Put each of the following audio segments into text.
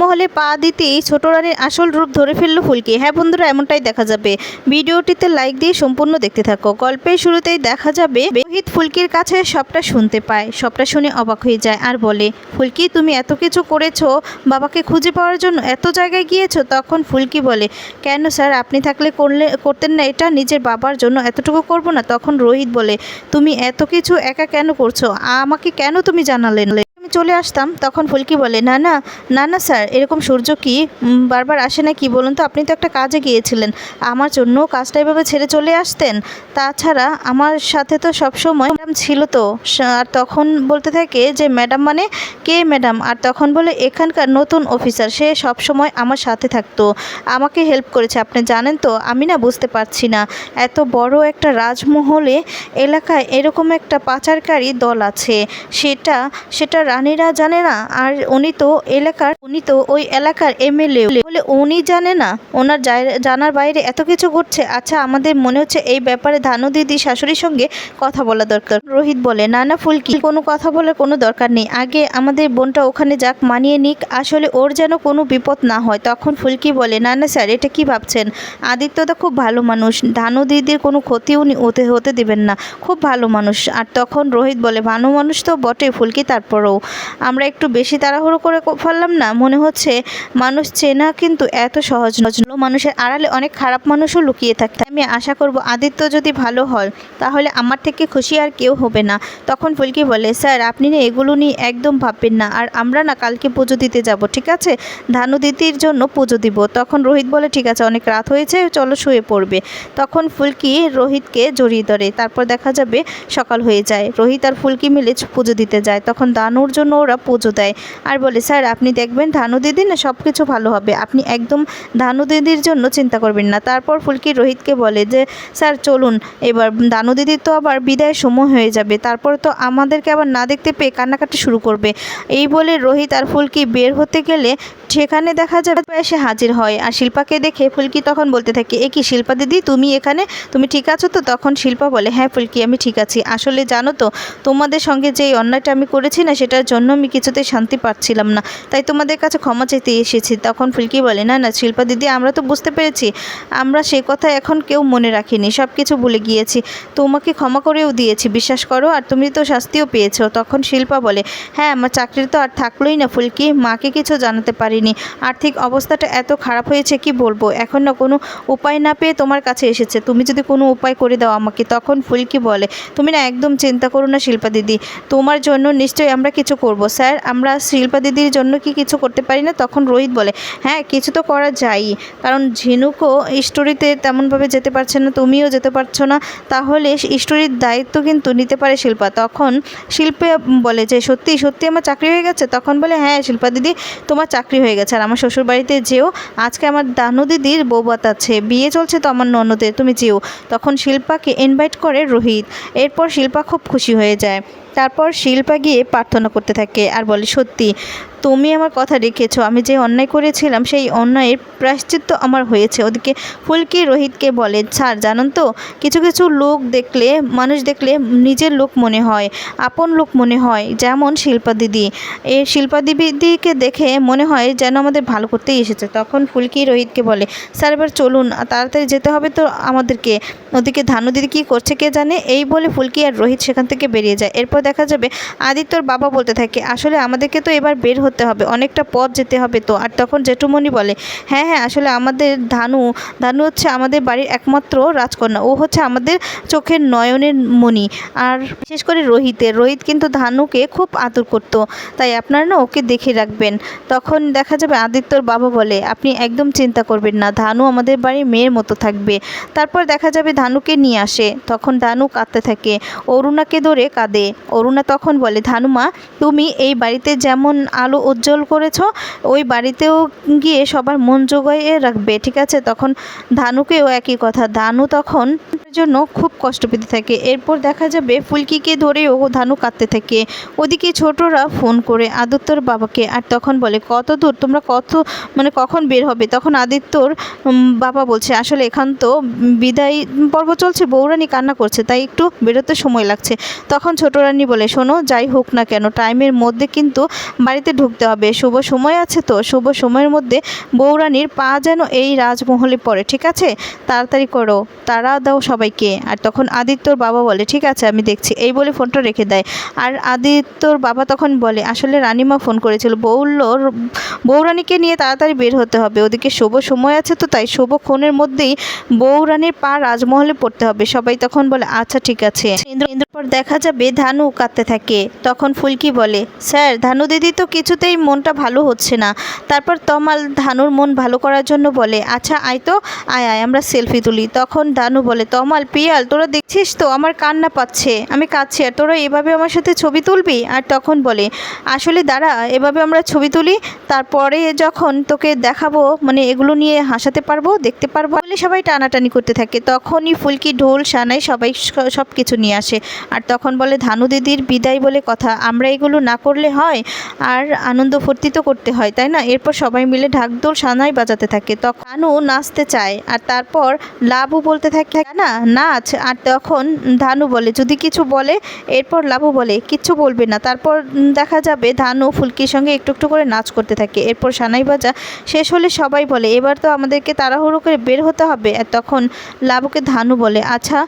মহলে পা দিতেই ছোট রানীর আসল রূপ ধরে ফেলল ফুলকি। হ্যাঁ বন্ধুরা, এমনটাই দেখা যাবে। ভিডিওটিতে লাইক দিয়ে সম্পূর্ণ দেখতে থাকো। গল্পের শুরুতেই দেখা যাবে রোহিত ফুলকির কাছে সবটা শুনতে পায়। সবটা শুনে অবাক হয়ে যায় আর বলে, ফুলকি, তুমি এত কিছু করেছ, বাবাকে খুঁজে পাওয়ার জন্য এত জায়গায় গিয়েছো? তখন ফুলকি বলে, কেন স্যার, আপনি থাকলে করলে, করতেন না এটা? নিজের বাবার জন্য এতটুকু করব না? তখন রোহিত বলে, তুমি এত কিছু একা কেন করছ? আমাকে কেন তুমি জানালেন আমি চলে আসতাম, তখন ফুলকি বলে না না না না স্যার, এরকম সূর্য কি? বারবার আসে না কি বলুন তো, আপনি তো একটা কাজে গিয়েছিলেন। আমার জন্য কাজটা এভাবে ছেড়ে চলে আসতেন? তাছাড়া আমার সাথে তো সবসময় ম্যাডাম ছিল তো। আর তখন বলতে থাকে যে, ম্যাডাম মানে কে ম্যাডাম? আর তখন বলে, এখানকার নতুন অফিসার, সে সব সময় আমার সাথে থাকতো। আমাকে হেল্প করেছে, আপনি জানেন তো? আমি না বুঝতে পারছি না। এত বড় একটা রাজমহলে এলাকায় এরকম একটা পাচারকারী দল আছে। সেটা সেটা রানীরা জানে না, আর উনি তো এলাকার, উনি তো ওই এলাকার এমএলএ। বলে উনি জানে না, ওনার জানার বাইরে এত কিছু ঘটছে। আচ্ছা আমাদের মনে হচ্ছে এই ব্যাপারে ধানু দিদি শাশুড়ির সঙ্গে কথা বলা দরকার। রোহিত বলে, না না, ফুলকি, কোনো কথা বলার কোনো দরকার নেই। আগে আমাদের বোনটা ওখানে যাক, মানিয়ে নিক। আসলে ওর যেন কোনো বিপদ না হয়। তখন ফুলকি বলে, না না, স্যার, এটা কি ভাবছেন? আদিত্য তো খুব ভালো মানুষ। ধানু দিদির কোনো ক্ষতি উনি হতে হতে দেবেন না। খুব ভালো মানুষ। আর তখন রোহিত বলে, ভালো মানুষ তো বটে ফুলকি, তারপরেও। আমরা একটু বেশি তাড়াহুড়ো করে ফেললাম না? মনে হচ্ছে মানুষ চেনা কিন্তু এত সহজ নয়। মানুষের আড়ালে অনেক খারাপ মানুষও লুকিয়ে থাকতে আমি আশা করব আদিত্য যদি ভালো হয়, তাহলে আমার থেকে খুশি আর কেউ হবে না। তখন ফুলকি বলে, স্যার, আপনি না এগুলো নিয়ে একদম ভাববেন না। আর আমরা না কালকে পুজো দিতে যাব, ঠিক আছে? ধানু দিদির জন্য পুজো দিব। তখন রোহিত বলে, ঠিক আছে, অনেক রাত হয়েছে, চলো শুয়ে পড়বে। তখন ফুলকি রোহিতকে জড়িয়ে ধরে। তারপর দেখা যাবে সকাল হয়ে যায়। রোহিত আর ফুলকি মিলে পুজো দিতে যায়। তখন দানুর জন্য ওরা পুজো দেয়। আর বলে, স্যার, আপনি দেখবেন ধানু দিদি না সব কিছু ভালো হবে। আপনি একদম ধানু দিদির জন্য চিন্তা করবেন না। তারপর ফুলকি রোহিতকে বলে যে, স্যার, চলুন। এবার দানু দিদির তো আবার বিদায় সময় হয়ে যাবে। তারপর তো আমাদেরকে আবার না দেখতে পেয়ে কান্নাকাটি শুরু করবে। এই বলে রোহিত আর ফুলকি বের হতে গেলে সেখানে দেখা যাবে এসে হাজির হয়। আর শিল্পাকে দেখে ফুলকি তখন বলতে থাকে, এ কি শিল্পা দিদি? তুমি এখানে? তুমি ঠিক আছো তো? তখন শিল্পা বলে হ্যাঁ ফুলকি, আমি ঠিক আছি। আসলে জানো তো, তোমাদের সঙ্গে যে অন্যায়টা আমি করেছি না সেটার জন্য আমি কিছুতেই শান্তি পাচ্ছিলাম না। তাই তোমাদের কাছে ক্ষমা চাইতে এসেছি। তখন ফুলকি বলে, না না, শিল্পা দিদি, আমরা তো বুঝতে পেরেছি। আমরা সেই কথা এখন কেউ মনে রাখিনি। সব কিছু ভুলে গিয়েছি। তোমাকে ক্ষমা করেও দিয়েছি, বিশ্বাস করো। আর তুমি তো শাস্তিও পেয়েছ। তখন শিল্পা বলে হ্যাঁ আমার চাকরি তো আর থাকলোই না ফুলকি। মাকে কিছু জানাতে পারিনি। আর্থিক অবস্থাটা এত খারাপ হয়েছে, কি বলব? এখন না কোনো উপায় না পেয়ে তোমার কাছে এসেছে। তুমি যদি কোনো উপায় করে দাও আমাকে। তখন ফুলকি বলে, তুমি না, একদম চিন্তা করো না শিল্পা দিদি। তোমার জন্য নিশ্চয়ই আমরা কিছু করব? স্যার, আমরা শিল্পা দিদির জন্য কি কিছু করতে পারি না? তখন রোহিত বলে হ্যাঁ কিছু তো করা যায়ই। কারণ ঝিনুকও স্টোরিতে তেমনভাবে যেতে পারছে না, তুমিও যেতে পারছ না। তাহলে স্টোরির দায়িত্ব কিন্তু নিতে পারে শিল্পা। তখন শিল্পে বলে যে, সত্যি সত্যি আমার চাকরি হয়ে গেছে? তখন বলে হ্যাঁ শিল্পা দিদি, তোমার চাকরি হয়ে গেছে। আর আমার শ্বশুর বাড়িতে যেও। আজকে আমার দানু দিদির বৌবাত আছে। বিয়ে চলছে তো আমার ননদের, তুমি যেও। তখন শিল্পাকে ইনভাইট করে রোহিত। এরপর শিল্পা খুব খুশি হয়ে যায়। তারপর শিল্পা গিয়ে প্রার্থনা করতে থাকে আর বলে, সত্যি, তুমি আমার কথা রেখেছো। আমি যে অন্যায় করেছিলাম, সেই অন্যায়ের প্রায়শ্চিত্ত আমার হয়েছে। ওদিকে ফুলকি রোহিতকে বলে স্যার জানেন তো, কিছু কিছু লোক দেখলে, মানুষ দেখলে নিজের লোক মনে হয়, আপন লোক মনে হয়, যেমন শিল্পা দিদি। এই শিল্পা দিদিকে দেখে মনে হয় যেন আমাদের ভালো করতেই এসেছে। তখন ফুলকি রোহিতকে বলে, স্যার, এবার চলুন তাড়াতাড়ি যেতে হবে তো আমাদেরকে। ওদিকে ধানু দিদি কী করছে কে জানে? এই বলে ফুলকি আর রোহিত সেখান থেকে বেরিয়ে যায়। এরপর দেখা যাবে। আদিত্যর বাবা বলতে থাকে, আসলে আমাদেরকে তো এবার বের হতে হবে, অনেকটা পথ যেতে হবে তো। আর তখন জেঠুমণি বলে হ্যাঁ হ্যাঁ আসলে আমাদের ধানু ধানু হচ্ছে আমাদের বাড়ির একমাত্র রাজকন্যা, ও হচ্ছে আমাদের চোখের নয়নের মণি। আর বিশেষ করে রোহিতের, রোহিত কিন্তু ধানুকে খুব আদর করতো, তাই আপনারা না ওকে দেখে রাখবেন। তখন দেখা যাবে আদিত্যর বাবা বলে, আপনি একদম চিন্তা করবেন না, ধানু আমাদের বাড়ির মেয়ের মতো থাকবে। তারপর দেখা যাবে ধানুকে নিয়ে আসে, তখন ধানু কাঁদতে থাকে, অরুণাকে ধরে কাঁদে। অরুণা তখন বলে ধানুমা তুমি এই বাড়িতে যেমন আলো উজ্জ্বল করেছ, ওই বাড়িতেও গিয়ে সবার মন জোগাইয়ে রাখবে, ঠিক আছে? তখন ধানুকেও একই কথা, ধানু তখন জন্য খুব কষ্ট পেতে থাকে। এরপর দেখা যাবে ফুলকিকে ধরে ও ধানু কাঁদতে থাকে। ওদিকে ছোটরা ফোন করে, আদিত্যর বাবাকে। আর তখন বলে, কত দূর? তোমরা কত মানে কখন বের হবে? তখন আদিত্যর বাবা বলছে, আসলে এখান তো বিদায় পর্ব চলছে বৌরানি কান্না করছে, তাই একটু বেরোতে সময় লাগছে। তখন ছোট রানী বলে, শোনো, যাই হোক না কেন, টাইমের মধ্যে কিন্তু বাড়িতে ঢুকতে হবে। শুভ সময় আছে তো? শুভ সময়ের মধ্যে বৌরানির পা যেন এই রাজমহলে পড়ে, ঠিক আছে? তাড়াতাড়ি করো তারা দাও সবাইকে আর তখন আদিত্যর বাবা বলে, ঠিক আছে, আমি দেখছি। এই বলে ফোনটা রেখে দেয়। আর আদিত্যর বাবা তখন বলে, আসলে রানীমা ফোন করেছিল। বলল বৌরানীকে নিয়ে তাড়াতাড়ি বের হতে হবে। ওদিকে শুভ সময় আছে তো, তাই শুভক্ষণের মধ্যেই বৌরানীর পা রাজমহলে পড়তে হবে। সবাই তখন বলে আচ্ছা ঠিক আছে। পর দেখা যাবে ধানু কাঁদতে থাকে। তখন ফুলকি বলে, স্যার, ধানু দিদি তো কিছুতেই মনটা ভালো হচ্ছে না। তারপর তমাল ধানুর মন ভালো করার জন্য বলে আচ্ছা আয় তো, আয় আয়, আমরা সেলফি তুলি। তখন ধানু বলে, তমাল পিয়াল, তোরা দেখছিস তো, আমার কান্না পাচ্ছে। আমি কাঁদছি, আর তোরা এভাবে আমার সাথে ছবি তুলবি? আর তখন বলে, আসলে দাঁড়া, এভাবে আমরা ছবি তুলি, তারপরে যখন তোকে দেখাবো মানে এগুলো নিয়ে হাসাতে পারব, দেখতে পারব বলে সবাই টানাটানি করতে থাকে। তখনই ফুলকি, ঢোল, সানাই সবাই সব কিছু নিয়ে আসে। আর তখন বলে, ধানু দিদির বিদায় বলে কথা, আমরা এগুলো না করলে হয়, আর আনন্দ ফুর্তি তো করতে হয়, তাই না? এরপর সবাই মিলে ঢাকঢোল, সানাই বাজাতে থাকে। তখন ধানু নাচতে চায়, আর তারপর লাভও বলতে থাকে, না নাচ আর তখন ধানু বলে, যদি কিছু বলে, এরপর লাভু বলে, কিচ্ছু বলবে না। তারপর দেখা যাবে ধানু ফুলকির সঙ্গে একটু একটু করে নাচ করতে থাকে। এরপর সানাই বাজা শেষ হলে সবাই বলে, এবার তো আমাদেরকে তাড়াহুড়ো করে বের হতে হবে। আর তখন লাভুকে ধানু বলে আচ্ছা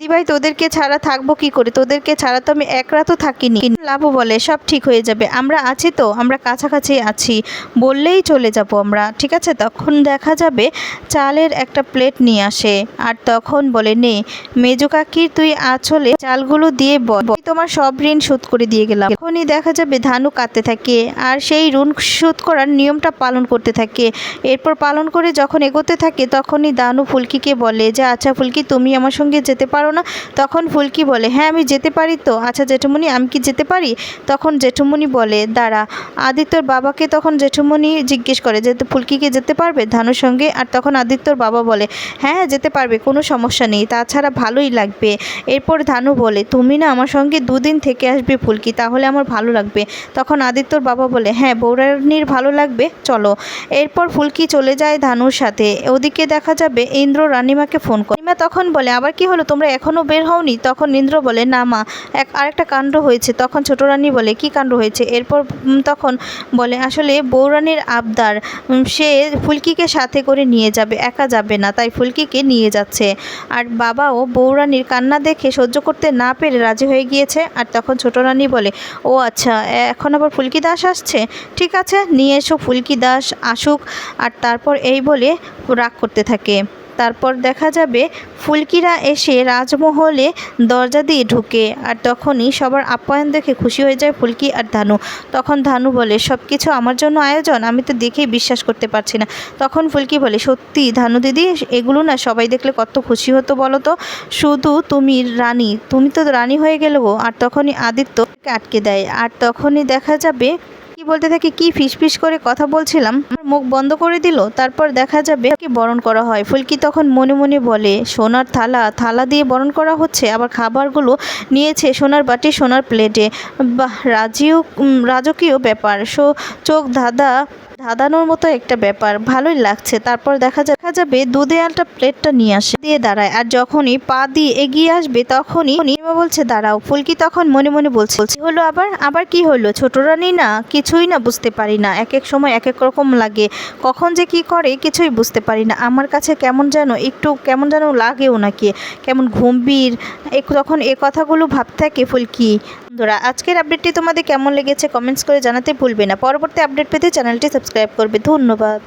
দিভাই তোদেরকে ছাড়া থাকব কি করে? তোদেরকে ছাড়া তো আমি এক রাতও থাকিনি। লাভু বলে, সব ঠিক হয়ে যাবে। আমরা আছি তো, আমরা কাছাকাছি আছি। বললেই চলে যাব আমরা। ঠিক আছে? তখন দেখা যাবে চালের একটা প্লেট নিয়ে আসে। আর তখন বলে নে। মেজু কাকির তুই আঁচলে চালগুলো দিয়ে বল। তোমার সব ঋণ শোধ করে দিয়ে গেলাম। এখনই দেখা যাবে ধানু কাটতে থাকে। আর সেই ঋণ শোধ করার নিয়মটা পালন করতে থাকে। এরপর পালন করে যখন এগোতে থাকে, তখনই দানু ফুলকিকে বলে যে আচ্ছা ফুলকি, তুমি আমার সঙ্গে যেতে পারো না? তখন ফুলকি বলে হ্যাঁ আমি যেতে পারি তো। আচ্ছা জেঠুমনি আমি কি যেতে পারি? তখন জেঠুমনি বলে, দাঁড়া। আদিত্যর বাবাকে তখন জেঠুমনি জিজ্ঞেস করে যে, ফুলকিকে যেতে পারবে ধানুর সঙ্গে? আর তখন আদিত্যর বাবা বলে হ্যাঁ যেতে পারবে, কোনো সমস্যা নেই। তাছাড়া ভালোই লাগবে। এরপর ধানু বলে, তুমি না আমার সঙ্গে দুদিন থেকে আসবে ফুলকি, তাহলে আমার ভালো লাগবে। তখন আদিত্যর বাবা বলে হ্যাঁ বৌরানির ভালো লাগবে, চলো। এরপর ফুলকি চলে যায় ধানুর সাথে। ওদিকে দেখা যাবে ইন্দ্র রানিমাকে ফোন করে। রানিমা তখন বলে, আবার কি হলো? তোমরা এখনও বের হওনি? তখন ইন্দ্র বলে, না মা, এক আরেকটা কাণ্ড হয়েছে। তখন ছোট রানী বলে, কি কাণ্ড হয়েছে? এরপর তখন বলে, আসলে বৌরানীর আবদার সে ফুলকিকে সাথে করে নিয়ে যাবে, একা যাবে না, তাই ফুলকিকে নিয়ে যাচ্ছে। আর বাবাও বৌরানীর কান্না দেখে সহ্য করতে না পেরে রাজি হয়ে গিয়েছে। আর তখন ছোট রানী বলে, ও আচ্ছা এখন আবার ফুলকি দাস আসছে? ঠিক আছে, নিয়ে এসো ফুলকি দাস, আসুক। আর তারপর এই বলে রাগ করতে থাকে। তারপর দেখা যাবে ফুলকিরা এসে রাজমহলে দরজা দিয়ে ঢুকে। আর তখনই সবার আপ্যায়ন দেখে খুশি হয়ে যায় ফুলকি আর ধানু। তখন ধানু বলে সব কিছু আমার জন্য আয়োজন? আমি তো দেখেই বিশ্বাস করতে পারছি না। তখন ফুলকি বলে, সত্যি ধানু দিদি, এগুলো না সবাই দেখলে কত খুশি হতো বলো তো? শুধু তুমি রানী, তুমি তো রানী হয়ে গেলে আর তখনই আদিত্যকে আটকে দেয়। আর তখনই দেখা যাবে বলতে থাকি কি ফিস ফিস করে কথা বলছিলাম মুখ বন্ধ করে দিল, তারপর দেখা যাবে কি বরণ করা হয়। ফুলকি তখন মনে মনে বলে, সোনার থালা থালা দিয়ে বরণ করা হচ্ছে, আবার খাবারগুলো নিয়েছে সোনার বাটি, সোনার প্লেটে। বাহ, রাজিও রাজকীয় ব্যাপার। সো, চোখ ধাঁধা ধাঁধানোর মতো একটা ব্যাপার। ভালোই লাগছে। তারপর দেখা দেখা যাবে দুধে আলটা প্লেটটা নিয়ে আসে, দিয়ে দাঁড়ায়। আর যখনই পা দিয়ে এগিয়ে আসবে, তখনই নিমা বলছে, দাঁড়াও। ফুলকি তখন মনে মনে বলছে হলো আবার? আবার কি হলো? ছোট রানী না? কিছুই না বুঝতে পারি না। এক এক সময় এক এক রকম লাগে। কখন যে কি করে কিছুই বুঝতে পারি না। আমার কাছে কেমন যেন একটু কেমন যেন লাগেও নাকি। কেমন এক- তখন এ কথাগুলো ভাবতে থাকে ফুলকি। বন্ধুরা, আজকের আপডেটটি তোমাদের কেমন লেগেছে কমেন্টস করে জানাতে ভুলবে না। পরবর্তী আপডেট পেতে চ্যানেলটি সাবস্ক্রাইব করবে। ধন্যবাদ।